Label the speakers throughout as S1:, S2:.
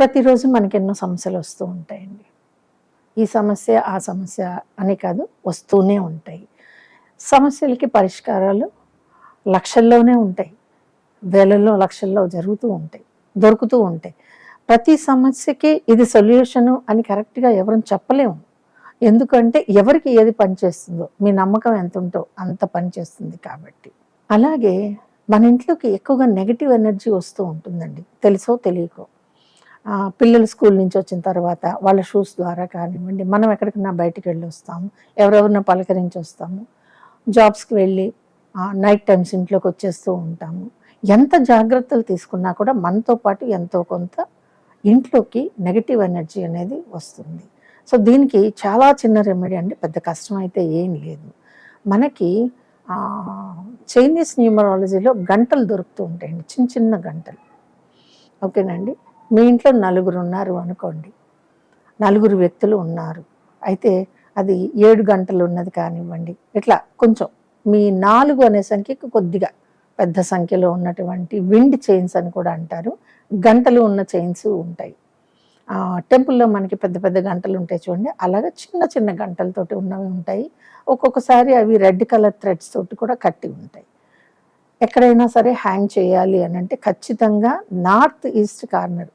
S1: ప్రతిరోజు మనకి ఎన్నో సమస్యలు వస్తూ ఉంటాయండి. ఈ సమస్య ఆ సమస్య అని కాదు వస్తూనే ఉంటాయి. సమస్యలకి పరిష్కారాలు లక్షల్లోనే ఉంటాయి. వేలల్లో లక్షల్లో జరుగుతూ ఉంటాయి దొరుకుతూ ఉంటాయి. ప్రతి సమస్యకి ఇది సొల్యూషను అని కరెక్ట్గా ఎవరు చెప్పలేము. ఎందుకంటే ఎవరికి ఏది పనిచేస్తుందో మీ నమ్మకం ఎంత ఉంటో అంత పనిచేస్తుంది కాబట్టి. అలాగే మన ఇంట్లోకి ఎక్కువగా నెగిటివ్ ఎనర్జీ వస్తూ ఉంటుందండి. తెలుసో తెలియకో. పిల్లలు స్కూల్ నుంచి వచ్చిన తర్వాత వాళ్ళ షూస్ ద్వారా కానివ్వండి మనం ఎక్కడికన్నా బయటికి వెళ్ళి వస్తాము ఎవరెవరిన పలకరించి వస్తాము జాబ్స్కి వెళ్ళి నైట్ టైమ్స్ ఇంట్లోకి వచ్చేస్తూ ఉంటాము. ఎంత జాగ్రత్తలు తీసుకున్నా కూడా మనతో పాటు ఎంతో కొంత ఇంట్లోకి నెగటివ్ ఎనర్జీ అనేది వస్తుంది. సో దీనికి చాలా చిన్న రెమెడీ అండి పెద్ద కష్టం అయితే ఏం లేదు. మనకి చైనీస్ న్యూమరాలజీలో గంటలు దొరుకుతూ ఉంటాయండి చిన్న చిన్న గంటలు. ఓకేనండి మీ ఇంట్లో నలుగురు ఉన్నారు అనుకోండి. నలుగురు వ్యక్తులు ఉన్నారు. అయితే అది ఏడు గంటలు ఉన్నది కానివ్వండి. ఇట్లా కొంచెం మీ నాలుగు అనే సంఖ్యకు కొద్దిగా పెద్ద సంఖ్యలో ఉన్నటువంటి విండ్ చైన్స్ అని కూడా అంటారు. గంటలు ఉన్న చైన్స్ ఉంటాయి. టెంపుల్లో మనకి పెద్ద పెద్ద గంటలు ఉంటాయి చూడండి. అలాగే చిన్న చిన్న గంటలతోటి ఉన్నవి ఉంటాయి. ఒక్కొక్కసారి అవి రెడ్ కలర్ థ్రెడ్స్ తోటి కూడా కట్టి ఉంటాయి. ఎక్కడైనా సరే హ్యాంగ్ చేయాలి అని అంటే ఖచ్చితంగా నార్త్ ఈస్ట్ కార్నర్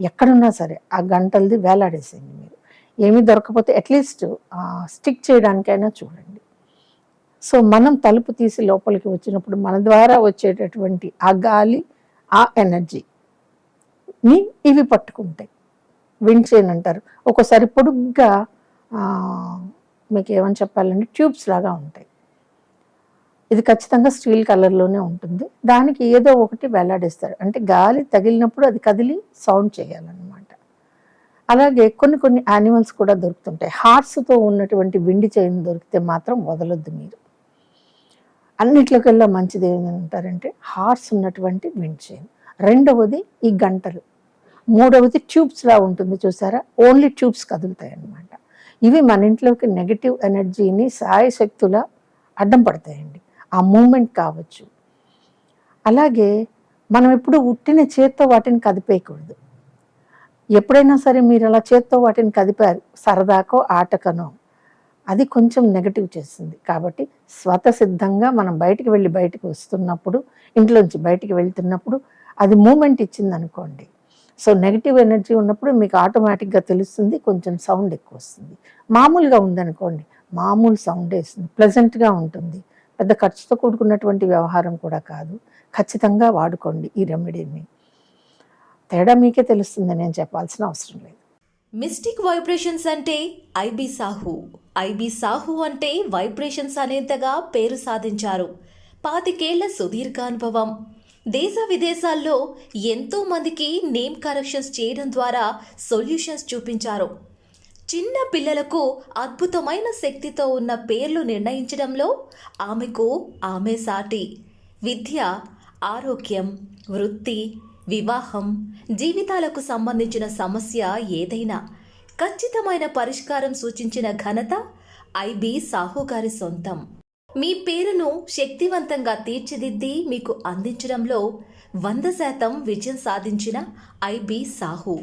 S1: ఎక్కడున్నా సరే ఆ గంటలది వేలాడేసేయండి మీరు. ఏమీ దొరకపోతే అట్లీస్ట్ స్టిక్ చేయడానికైనా చూడండి. సో మనం తలుపు తీసి లోపలికి వచ్చినప్పుడు మన ద్వారా వచ్చేటటువంటి ఆ గాలి ఆ ఎనర్జీని ఇవి పట్టుకుంటాయి. విండ్చేన్ అంటారు. ఒక్కోసారి పొడుగ్గా మీకు ఏమని చెప్పాలంటే ట్యూబ్స్ లాగా ఉంటాయి. ఇది ఖచ్చితంగా స్టీల్ కలర్లోనే ఉంటుంది. దానికి ఏదో ఒకటి వేలాడేస్తారు అంటే గాలి తగిలినప్పుడు అది కదిలి సౌండ్ చేయాలన్నమాట. అలాగే కొన్ని కొన్ని యానిమల్స్ కూడా దొరుకుతుంటాయి. హార్స్తో ఉన్నటువంటి విండి చైన్ దొరికితే మాత్రం వదలొద్దు మీరు. అన్నిట్లోకెల్లా మంచిది ఏంటంటారంటే హార్స్ ఉన్నటువంటి విండ్ చైన్ రెండవది ఈ గంటలు. మూడవది ట్యూబ్స్లా ఉంటుంది చూసారా? ఓన్లీ ట్యూబ్స్ కదులుతాయి అన్నమాట ఇవి మన ఇంట్లోకి నెగిటివ్ ఎనర్జీని సాయశక్తుల అడ్డం పడతాయండి. ఆ మూమెంట్ కావచ్చు. అలాగే మనం ఎప్పుడు ఉట్టిన చేత్తో వాటిని కదిపేయకూడదు. ఎప్పుడైనా సరే మీరు అలా చేత్తో వాటిని కదిపారు సరదాకో ఆటకనో అది కొంచెం నెగటివ్ చేస్తుంది. కాబట్టి స్వతసిద్ధంగా మనం బయటికి వెళ్ళి బయటికి వస్తున్నప్పుడు ఇంట్లోంచి బయటికి వెళ్తున్నప్పుడు అది మూమెంట్ ఇచ్చింది అనుకోండి సో నెగిటివ్ ఎనర్జీ ఉన్నప్పుడు మీకు ఆటోమేటిక్గా తెలుస్తుంది కొంచెం సౌండ్ ఎక్కువ వస్తుంది. మామూలుగా ఉందనుకోండి మామూలు సౌండ్ వేస్తుంది ప్లెజెంట్గా ఉంటుంది. పెద్ద ఖర్చుతో కూడుకున్నటువంటి వ్యవహారం కూడా కాదు. ఖచ్చితంగా వాడుకోండి ఈ రెమెడీని. తేడా మీకే తెలుస్తుంది నేను చెప్పాల్సిన అవసరం లేదు.
S2: మిస్టిక్ వైబ్రేషన్స్ అంటే ఐబీ సాహు. ఐబీ సాహు అంటే వైబ్రేషన్స్ అనేంతగా పేరు సాధించారు. పాతికేళ్ళ సుదీర్ఘ అనుభవం దేశ విదేశాల్లో ఎంతో మందికి నేమ్ కరెక్షన్స్ చేయడం ద్వారా సొల్యూషన్స్ చూపించారు. చిన్న పిల్లలకు అద్భుతమైన శక్తితో ఉన్న పేర్లు నిర్ణయించడంలో ఆమెకు ఆమె సాటి. విద్య ఆరోగ్యం వృత్తి వివాహం జీవితాలకు సంబంధించిన సమస్య ఏదైనా ఖచ్చితమైన పరిష్కారం సూచించిన ఘనత ఐబి సాహు గారి సొంతం. మీ పేరును శక్తివంతంగా తీర్చిదిద్ది మీకు అందించడంలో వంద శాతం విజయం సాధించిన ఐబి సాహు.